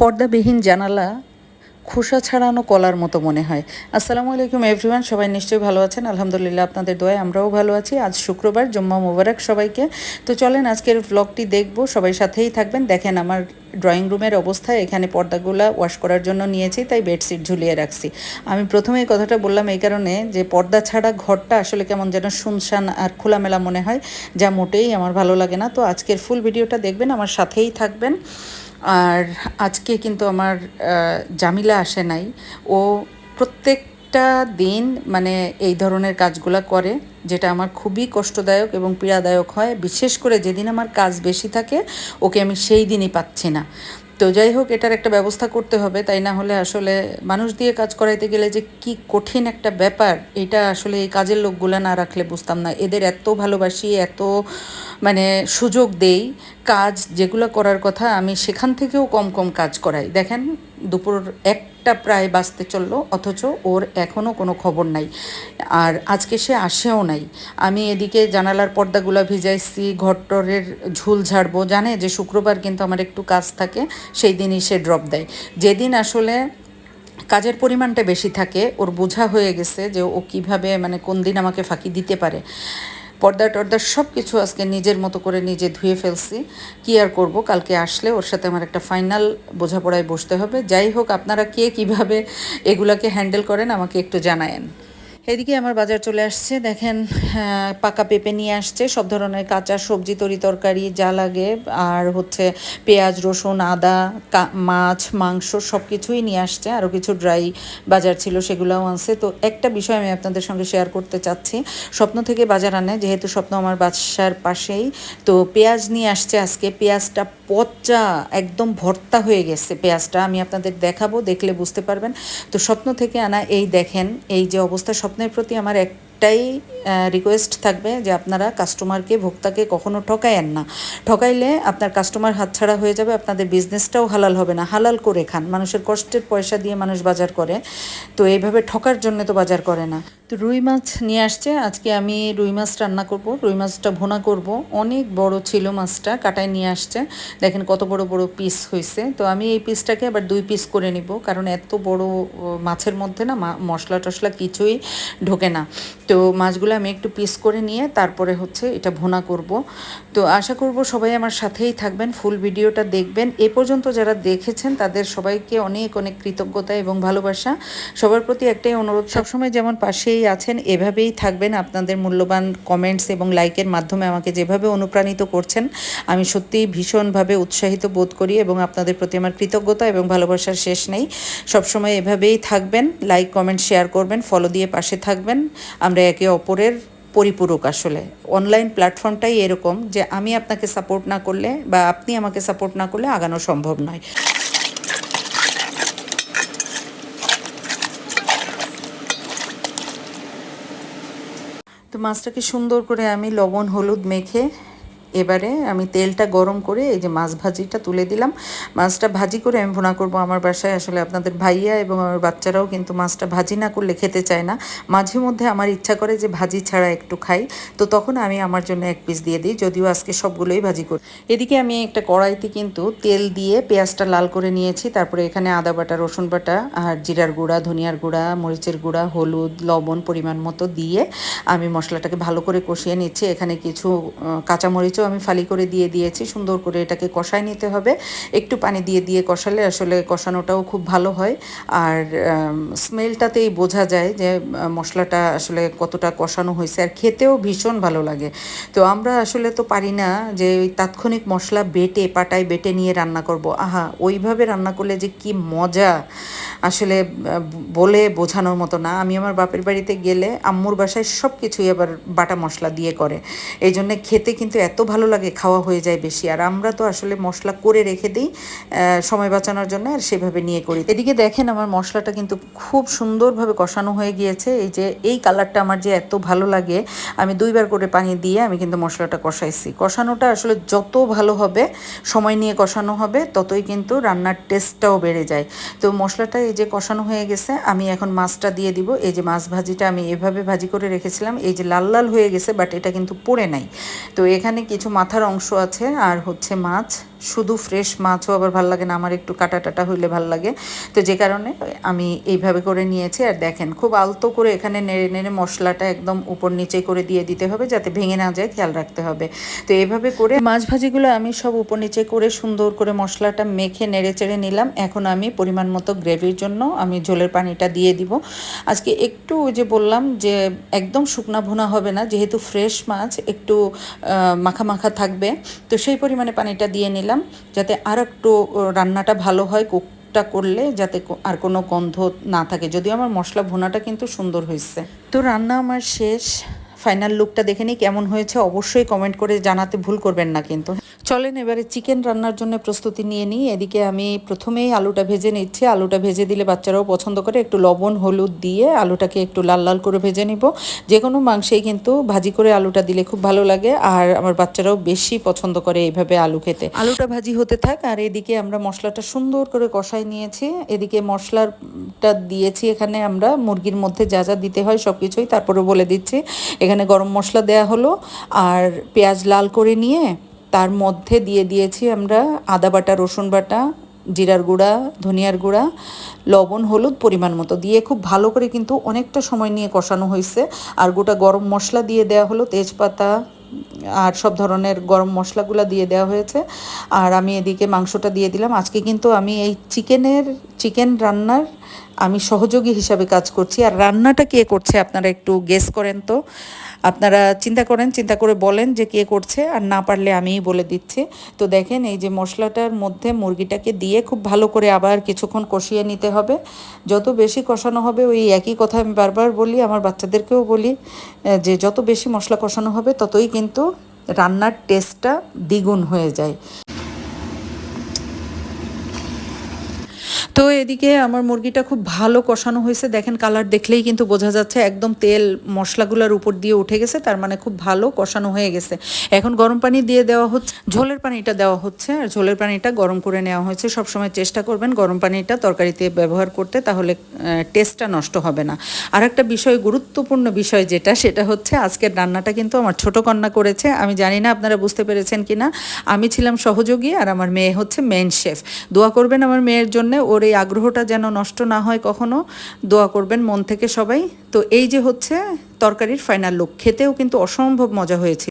পর্দাবিহীন জানালা খোসা ছাড়ানো কলার মতো মনে হয়। আসসালামু আলাইকুম এভরিওয়ান সবাই নিশ্চয়ই ভালো আছেন। আলহামদুলিল্লাহ আপনাদের দোয়ায় আমরাও ভালো আছি। আজ শুক্রবার, জম্মা মুবারক সবাইকে। তো চলেন আজকের ব্লগটি দেখব। সবাই সাথেই থাকবেন। দেখেন আমার ড্রয়িং রুমের অবস্থা। এখানে পর্দাগুলা ওয়াশ করার জন্য নিয়েছি, তাই বেডশিট ঝুলিয়ে রাখছি। আমি প্রথমে এই কথাটা বললাম এই কারণে যে পর্দা ছাড়া ঘরটা আসলে কেমন যেন শুনশান আর খোলামেলা মনে হয়, যা মোটেই আমার ভালো লাগে না। তো আজকের ফুল ভিডিওটা দেখবেন, আমার সাথেই থাকবেন। আর আজকে কিন্তু আমার জামিলা আসে নাই। ও প্রত্যেকটা দিন মানে এই ধরনের কাজগুলো করে, যেটা আমার খুবই কষ্টদায়ক এবং পীড়াদায়ক হয়। বিশেষ করে যেদিন আমার কাজ বেশি থাকে, ওকে আমি সেই দিনই পাচ্ছি না। তো যাই হোক, এটার একটা ব্যবস্থা করতে হবে। তাই না হলে আসলে মানুষ দিয়ে কাজ করাইতে গেলে যে কি কঠিন একটা ব্যাপার, এটা আসলে এই কাজের লোকগুলো না রাখলে বুঝতাম না। এদের এত ভালোবাসি, এত মানে সুযোগ দেই, কাজ যেগুলো করার কথা আমি সেখান থেকেও কম কম কাজ করাই। দেখেন দুপুর একটা প্রায় বাঁচতে চলল, অথচ ওর এখনও কোনো খবর নাই। আর আজকে সে আসেও নাই। আমি এদিকে জানালার পর্দাগুলো ভিজাইছি ঘরটরের ঝুল ঝাড়বো। জানে যে শুক্রবার কিন্তু আমার একটু কাজ থাকে, সেই দিনই সে ড্রপ দেয়। যেদিন আসলে কাজের পরিমাণটা বেশি থাকে, ওর বোঝা হয়ে গেছে যে ও কীভাবে মানে কোন দিন আমাকে ফাঁকি দিতে পারে। পর্দা টর্দা সব কিছু আজকে নিজের মতো করে নিজে ধুয়ে ফেলছি। কি আর করব? কালকে আসলে ওর সাথে আমার একটা ফাইনাল বোঝাপড়ায় বসতে হবে। যাই হোক, আপনারা কে কীভাবে এগুলাকে হ্যান্ডেল করেন আমাকে একটু জানায়েন। এদিকে আমার বাজার চলে আসছে। দেখেন পাকা পেঁপে নিয়ে আসছে। সব ধরনের কাঁচা সবজি, তরি তরকারি যা লাগে। আর হচ্ছে পেঁয়াজ, রসুন, আদা মাছ, মাংস সব কিছুই নিয়ে আসছে। আরও কিছু ড্রাই বাজার ছিল, সেগুলোও আনছে। তো একটা বিষয় আমি আপনাদের সঙ্গে শেয়ার করতে চাচ্ছি। স্বপ্ন থেকে বাজার আনে, যেহেতু স্বপ্ন আমার বাসার পাশেই। তো পেঁয়াজ নিয়ে আসছে আজকে। পেঁয়াজটা পচা, একদম ভর্তা হয়ে গেছে পেঁয়াজটা। আমি আপনাদের দেখাবো, দেখলে বুঝতে পারবেন। তো স্বপ্ন থেকে আনা এই দেখেন, এই যে অবস্থা স্বপ্নের প্রতি আমার একটাই রিকোয়েস্ট থাকবে যে আপনারা কাস্টমারকে ভোক্তাকে কখনো ঠকায়েন না। ঠকাইলে আপনার কাস্টমার হাতছাড়া হয়ে যাবে, আপনাদের বিজনেসটাও হালাল হবে না। হালাল করে খান। মানুষের কষ্টের পয়সা দিয়ে মানুষ বাজার করে। তো এইভাবে ঠকার জন্য তো বাজার করে না। তো রুই মাছ নিয়ে আসছে। আজকে আমি রুই মাছ রান্না করব। রুই মাছটা ভোনা করব। অনেক বড় ছিল মাছটা, কাটায় নিয়ে আসছে। দেখেন কত বড় বড় পিস হয়েছে তো আমি এই পিসটাকে আবার দুই পিস করে নিব। কারণ এত বড় মাছের মধ্যে না মশলা টশলা কিছুই ঢোকে না। তো মাছগুলো আমি একটু পিস করে নিয়ে তারপরে হচ্ছে এটা ভোনা করব। তো আশা করব সবাই আমার সাথেই থাকবেন ফুল ভিডিওটা দেখবেন। এ পর্যন্ত যারা দেখেছেন তাদের সবাইকে অনেক অনেক কৃতজ্ঞতা এবং ভালোবাসা। সবার প্রতি একটাই অনুরোধ, সবসময় যেমন পাশেই আছেন এভাবেই থাকবেন। আপনাদের মূল্যবান কমেন্টস এবং লাইকের মাধ্যমে আমাকে যেভাবে অনুপ্রাণিত করছেন, আমি সত্যিই ভীষণভাবে উৎসাহিত বোধ করি এবং আপনাদের প্রতি আমার কৃতজ্ঞতা এবং ভালোবাসার শেষ নেই। সবসময় এভাবেই থাকবেন লাইক কমেন্ট শেয়ার করবেন ফলো দিয়ে পাশে থাকবেন। আমরা একে অপরের পরিপূরক আসলে। অনলাইন প্ল্যাটফর্মটাই এরকম যে আমি আপনাকে সাপোর্ট না করলে বা আপনি আমাকে সাপোর্ট না করলে আগানো সম্ভব নয়। তো মাছটাকে সুন্দর করে আমি লবণ, হলুদ মেখে এবারে আমি তেলটা গরম করে এই যে মাছ ভাজিটা তুলে দিলাম। মাছটা ভাজি করে আমি ভুনা করব আমার বাসায়। আসলে আপনাদের ভাইয়া এবং আমার বাচ্চারাও কিন্তু মাছটা ভাজি না করলে খেতে চায় না। মাঝে মধ্যে আমার ইচ্ছা করে যে ভাজি ছাড়া একটু খাই। তো তখন আমি আমার জন্য এক পিস দিয়ে দিই, যদিও আজকে সবগুলোই ভাজি করি। এদিকে আমি একটা কড়াইতে কিন্তু তেল দিয়ে পেঁয়াজটা লাল করে নিয়েছি। তারপরে এখানে আদা বাটা, রসুন বাটা আর জিরার গুঁড়া, ধনিয়ার গুঁড়া, মরিচের গুঁড়া, হলুদ, লবণ পরিমাণ মতো দিয়ে আমি মশলাটাকে ভালো করে কষিয়ে নিচ্ছি। এখানে কিছু কাঁচামরিচও আমি ফালি করে দিয়ে দিয়েছি, সুন্দর করে এটাকে কষায় নিতে হবে। একটু পানি দিয়ে দিয়ে কষালে আসলে কষানোটাও খুব ভালো হয়। আর স্মেলটাতেই বোঝা যায় যে মশলাটা আসলে কতটা কষানো হয়েছে আর খেতেও ভীষণ ভালো লাগে। তো আমরা আসলে তো পারি না যে ওই তাৎক্ষণিক মশলা বেটে, পাটায় বেটে নিয়ে রান্না করব। আহা, ওইভাবে রান্না করলে যে কি মজা! আসলে বলে বোঝানোর মতো না। আমি আমার বাপের বাড়িতে গেলে আম্মুর বাসায় সব কিছুই আবার বাটা মশলা দিয়ে করে। এই জন্য খেতে কিন্তু এত ভালো লাগে, খাওয়া হয়ে যায় বেশি। আর আমরা তো আসলে মশলা করে রেখে দিই সময় বাঁচানোর জন্য আর সেভাবে নিয়ে করি। এদিকে দেখেন আমার মশলাটা কিন্তু খুব সুন্দরভাবে কষানো হয়ে গিয়েছে। এই যে, এই কালারটা আমার যে এত ভালো লাগে, আমি দুইবার করে পানি দিয়ে আমি কিন্তু মশলাটা কষাইছি। কষানোটা আসলে যত ভালো হবে, সময় নিয়ে কষানো হবে, ততই কিন্তু রান্নার টেস্টটাও বেড়ে যায়। তো মশলাটা এই যে কষানো হয়ে গেছে, আমি এখন মাছটা দিয়ে দিব। এই যে মাছ ভাজিটা আমি এভাবে ভাজি করে রেখেছিলাম, এই যে লাল লাল হয়ে গেছে বাট এটা কিন্তু পড়ে নাই। তো এখানে কিছু মাথার অংশ আছে, আর হচ্ছে মাছ। শুধু ফ্রেশ মাছও আবার ভালো লাগে না, আমার একটু কাটা টাটা হইলে ভালো লাগে। তো যে কারণে আমি এইভাবে করে নিয়েছি। আর দেখেন, খুব আলতো করে এখানে নেড়ে নেড়ে মশলাটা একদম উপর নিচে করে দিয়ে দিতে হবে যাতে ভেঙে না যায়, খেয়াল রাখতে হবে। তো এইভাবে করে মাছ ভাজিগুলো আমি সব উপর নিচে করে সুন্দর করে মশলাটা মেখে নেড়ে চেড়ে নিলাম। এখন আমি পরিমাণ মতো গ্রেভির জন্য আমি ঝোলের পানিটা দিয়ে দিব। আজকে একটু যে বললাম যে একদম শুকনা ভুনা হবে না, যেহেতু ফ্রেশ মাছ একটু মাখা মাখা থাকবে। তো সেই পরিমাণে পানিটা দিয়ে নিলাম। যাতে আর একটু রান্নাটা ভালো হয়, কুকটা করলে যাতে আর কোনো গন্ধ না থাকে। যদিও আমার মশলা ভোনাটা কিন্তু সুন্দর হয়েছে তো রান্না আমার শেষ। ফাইনাল লুকটা দেখে নিই, কেমন হয়েছে অবশ্যই কমেন্ট করে জানাতে ভুল করবেন না কিন্তু। চলেন, এবারে চিকেন রান্নার জন্য প্রস্তুতি নিয়ে নিই। এদিকে আমি প্রথমেই আলুটা ভেজে নিচ্ছি। আলুটা ভেজে দিলে বাচ্চারাও পছন্দ করে। একটু লবণ, হলুদ দিয়ে আলুটাকে একটু লাল লাল করে ভেজে নিব। যে কোনো মাংসেই কিন্তু ভাজি করে আলুটা দিলে খুব ভালো লাগে। আর আমার বাচ্চারাও বেশি পছন্দ করে এইভাবে আলু খেতে। আলুটা ভাজি হতে থাক। আর এদিকে আমরা মশলাটা সুন্দর করে কষাই নিয়েছি। এদিকে মশলাটা দিয়েছি এখানে আমরা। মুরগির মধ্যে যা যা দিতে হয় সব কিছুই তারপরে বলে দিচ্ছি। এখানে গরম মশলা দেয়া হলো। আর পেঁয়াজ লাল করে নিয়ে তার মধ্যে দিয়ে দিয়েছি আমরা আদা বাটা, রসুন বাটা, জিরার গুঁড়া, ধনিয়ার গুঁড়া, লবণ, হলুদ পরিমাণ মতো দিয়ে খুব ভালো করে কিন্তু অনেকটা সময় নিয়ে কষানো হয়েছে। আর গোটা গরম মশলা দিয়ে দেওয়া হলো, তেজপাতা আর সব ধরনের গরম মশলাগুলো দিয়ে দেওয়া হয়েছে। আর আমি এদিকে মাংসটা দিয়ে দিলাম। আজকে কিন্তু আমি এই চিকেনের চিকেন রান্নার আমি সহযোগী হিসাবে কাজ করছি। আর রান্নাটা কে করছে আপনারা একটু গেস করেন তো। আপনারা চিন্তা করেন, চিন্তা করে বলেন যে কে করছে, আর না পারলে আমিই বলে দিচ্ছি। তো দেখেন, এই যে মশলাটার মধ্যে মুরগিটাকে দিয়ে খুব ভালো করে আবার কিছুক্ষণ কষিয়ে নিতে হবে। যত বেশি কষানো হবে, ওই একই কথা আমি বারবার বলি, আমার বাচ্চাদেরকেও বলি যে যত বেশি মশলা কষানো হবে, ততই কিন্তু রান্নার টেস্টটা দ্বিগুণ হয়ে যায়। তো এদিকে আমার মুরগিটা খুব ভালো কষানো হয়েছে। দেখেন কালার দেখলেই কিন্তু বোঝা যাচ্ছে একদম তেল মশলাগুলোর উপর দিয়ে উঠে গেছে, তার মানে খুব ভালো কষানো হয়ে গেছে। এখন গরম পানি দিয়ে দেওয়া হচ্ছে, ঝোলের পানিটা দেওয়া হচ্ছে, আর ঝোলের পানিটা গরম করে নেওয়া হয়েছে। সবসময় চেষ্টা করবেন গরম পানিটা তরকারিতে ব্যবহার করতে, তাহলে টেস্টটা নষ্ট হবে না। আর একটা বিষয়, গুরুত্বপূর্ণ বিষয় যেটা, সেটা হচ্ছে আজকের রান্নাটা কিন্তু আমার ছোট কন্যা করেছে। আমি জানি না আপনারা বুঝতে পেরেছেন কি না আমি ছিলাম সহযোগী আর আমার মেয়ে হচ্ছে মেন শেফ দোয়া করবেন আমার মেয়ের জন্য, ওর এই আগ্রহটা যেন নষ্ট না হয় কখনো, দোয়া করবেন মন থেকে সবাই। তো এই যে হচ্ছে তরকারির ফাইনাল লুক খেতেও কিন্তু অসম্ভব মজা হয়েছে।